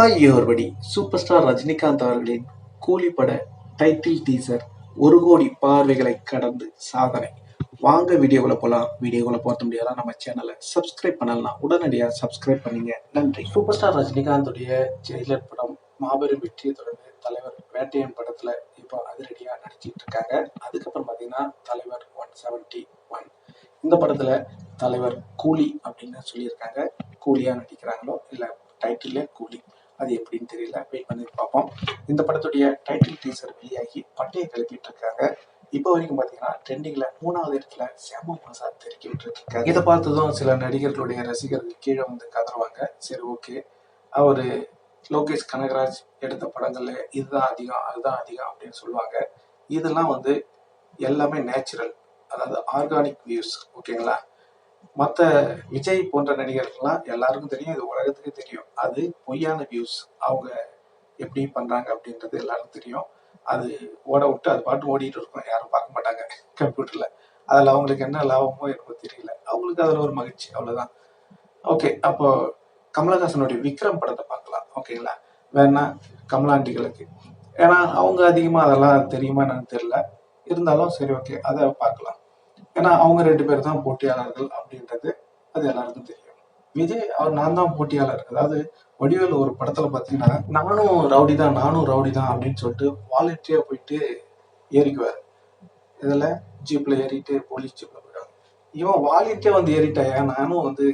Hi யோர்படி super star Rajinikanth அவர்களின் கூலி பட டைட்டில் டீசர் ஒரு கோடி பார்வைகளை கடந்து சாதனை. வாங்க வீடியோக்குள்ள போகலாம் வீடியோக்குள்ள போக முடியாதா? நம்ம சேனலை சப்ஸ்கிரைப் பண்ணலாம் உடனடியாக சப்ஸ்கிரைப் பண்ணிங்க. நன்றி. சூப்பர் ஸ்டார் ரஜினிகாந்துடைய ஜெயிலர் படம் மாபெரும் வெற்றியை தொடர்ந்து தலைவர் வேட்டையன் படத்தில் இப்போ அதிரடியாக நடிச்சிட்டு இருக்காங்க அதுக்கப்புறம் பார்த்தீங்கன்னா தலைவர் ஒன் செவன்டி ஒன் இந்த படத்தில் தலைவர் கூலி அப்படின்னு சொல்லியிருக்காங்க. கூலியாக நடிக்கிறாங்களோ இல்லை டைட்டிலே கூலி. அது எப்படின்னு தெரியல. வெயிட் பண்ணி பார்ப்போம். இந்த படத்துடைய டைட்டில் டீசர் வெளியாகி பட்டையை கிளப்பிட்டு இருக்காங்க. இப்போ வரைக்கும் பார்த்தீங்கன்னா ட்ரெண்டிங்ல மூணாவது இடத்துல செம பிரசாத் தெரிவிக்க விட்டுருக்காங்க இதை பார்த்ததும் சில நடிகர்களுடைய ரசிகர்கள் கீழே வந்து கதறுவாங்க. சரி ஓகே அவர் லோகேஷ் கனகராஜ் எடுத்த படங்கள்ல இதுதான் அதிகம் அதுதான் அதிகம் அப்படின்னு சொல்லுவாங்க. இதெல்லாம் வந்து எல்லாமே நேச்சுரல் அதாவது ஆர்கானிக் வியூஸ் ஓகேங்களா மற்ற விஜய் போன்ற நடிகர்கள்லாம் எல்லாருக்கும் தெரியும் இது உலகத்துக்கு தெரியும். அது பொய்யான வியூஸ் அவங்க எப்படி பண்றாங்க அப்படின்றது எல்லாருக்கும் தெரியும். அது ஓட விட்டு அது பாட்டு ஓடிட்டு இருக்கும். யாரும் பார்க்க மாட்டாங்க கம்ப்யூட்டர்ல அதில் அவங்களுக்கு என்ன லாபமோ எனக்கு தெரியல. அவங்களுக்கு அதில் ஒரு மகிழ்ச்சி. அவ்வளவுதான். ஓகே அப்போ கமலஹாசனுடைய விக்ரம் படத்தை பார்க்கலாம். ஓகேங்களா வேணா கமலாண்டிகளுக்கு. ஏன்னா அவங்க அதிகமாக அதெல்லாம் தெரியுமா என்னன்னு தெரியல. இருந்தாலும் சரி ஓகே அதை பார்க்கலாம். ஏன்னா அவங்க ரெண்டு பேர் தான் போட்டியாளர்கள் அப்படின்றது அது எல்லாருக்கும் தெரியும். விஜய் அவர் நான் தான் போட்டியாளர். அதாவது வடிவேலு ஒரு படத்துல பாத்தீங்கன்னா நானும் ரவுடி தான் நானும் ரவுடி தான் அப்படின்னு சொல்லிட்டு வாலண்டியா போயிட்டு ஏறிக்குவார். இதுல ஜீப்ல ஏறிட்டு போலீஸ் ஜீப்ல போயிடுவாங்க இவன் வாலண்டியா வந்து ஏறிட்டாயா நானும் வந்து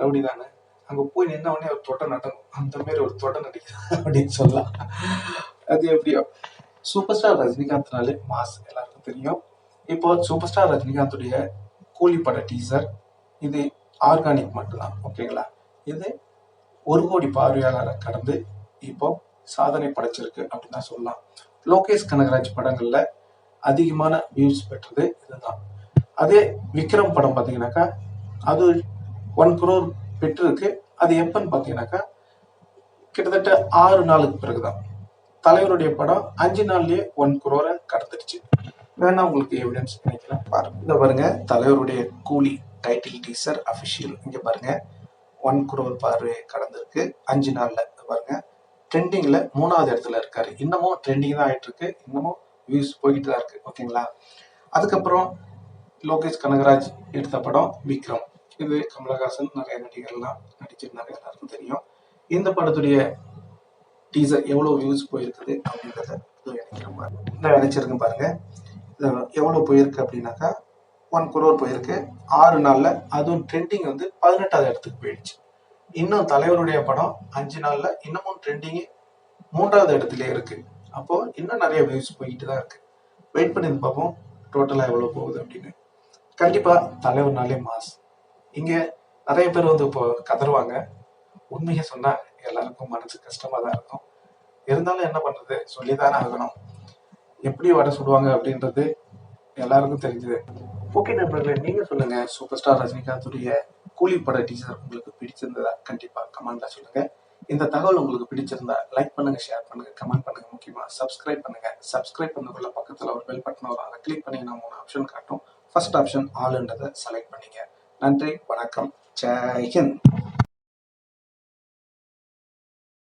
ரவுடி தானே. அங்க போய் நின்ன உடனே ஒரு தொட்டை நடக்கும். அந்த மாதிரி ஒரு தொட்டை நடிக்கிறான் அப்படின்னு சொல்லலாம். அது எப்படியோ. சூப்பர் ஸ்டார் ரஜினிகாந்த்னாலே மாஸ் எல்லாருக்கும் தெரியும். இப்போ சூப்பர் ஸ்டார் ரஜினிகாந்துடைய கூலி பட டீசர் இது ஆர்கானிக் மட்டும்தான் ஓகேங்களா? இது ஒரு கோடி பார்வையாளரை கடந்து இப்போ சாதனை படைச்சிருக்கு அப்படின்னு தான் சொல்லலாம். லோகேஷ் கனகராஜ் படங்கள்ல அதிகமான வியூஸ் பெற்றது இதுதான். அதே விக்ரம் படம் பார்த்தீங்கன்னாக்கா அது ஒன் குரோர் பெற்றிருக்கு. அது எப்பன்னு பார்த்தீங்கன்னாக்கா கிட்டத்தட்ட ஆறு நாளுக்கு பிறகுதான். தலைவருடைய படம் அஞ்சு நாள்லயே ஒன் குரோரை கடந்துடுச்சு. வேணா உங்களுக்கு எவிடன்ஸ் கிடைக்கலாம் பாருங்க. இந்த பாருங்க. தலைவருடைய கூலி டைட்டில் டீசர் அஃபிஷியல் இங்கே பாருங்க. ஒன் குரோர் பார்வை கடந்திருக்கு. அஞ்சு நாளில். பாருங்க. ட்ரெண்டிங்கில் மூணாவது இடத்துல இருக்காரு. இன்னமும் ட்ரெண்டிங் தான் ஆயிட்டு இருக்கு இன்னமும் வியூஸ் போய்கிட்டு தான் இருக்கு. ஓகேங்களா அதுக்கப்புறம் லோகேஷ் கனகராஜ் எடுத்த படம் விக்ரம். இது கமலஹாசன் நிறைய நடிகர்லாம் நடிச்சிருந்தாங்க. எல்லாருக்கும் தெரியும். இந்த படத்துடைய டீசர் எவ்வளோ வியூஸ் போயிருக்குது அப்படின்றத நினைக்கிற நினைக்கிறேன் பாருங்க இந்த நினைச்சிருக்கேன் பாருங்க. எவ்வளோ போயிருக்கு அப்படின்னாக்கா ஒன் குரோர் போயிருக்கு. ஆறு நாளில் அதுவும் ட்ரெண்டிங் வந்து பதினெட்டாவது இடத்துக்கு போயிடுச்சு. இன்னும் தலைவருடைய படம் அஞ்சு நாளில் இன்னமும் ட்ரெண்டிங்கு மூன்றாவது இடத்துல இருக்கு. அப்போ இன்னும் நிறைய வியூஸ் போயிட்டு தான் இருக்கு. வெயிட் பண்ணி பார்ப்போம் டோட்டலாக எவ்வளோ போகுது அப்படின்னு. கண்டிப்பாக தலைவர்னாலே மாஸ். இங்கே நிறைய பேர் வந்து இப்போ கதருவாங்க உண்மையை சொன்னால் எல்லாருக்கும் மனசு கஷ்டமாக தான் இருக்கும். இருந்தாலும் என்ன பண்றது? சொல்லிதானே ஆகணும். எப்படி வடை சுடுவாங்க அப்படின்றது எல்லாருக்கும் தெரிஞ்சது. ஓகே நண்பர்களே நீங்க சொல்லுங்க. சூப்பர் ஸ்டார் ரஜினிகாந்துடைய கூலி பட டீசர் உங்களுக்கு பிடிச்சிருந்ததா? கண்டிப்பா கமெண்ட்ல சொல்லுங்க. இந்த தகவல் உங்களுக்கு பிடிச்சிருந்தா லைக் பண்ணுங்க ஷேர் பண்ணுங்க கமெண்ட் பண்ணுங்க. முக்கியமா சப்ஸ்கிரைப் பண்ணுங்க. சப்ஸ்கிரைப் பண்ணக்குள்ள பக்கத்துல ஒரு பெல் பட்டன் வரும். அதை கிளிக் பண்ணீங்கன்னா மூணு ஆப்ஷன் காட்டும். ஃபர்ஸ்ட் ஆப்ஷன் ஆல்ன்றதை செலக்ட் பண்ணிங்க நன்றி வணக்கம். ஜெய் ஹிந்த்.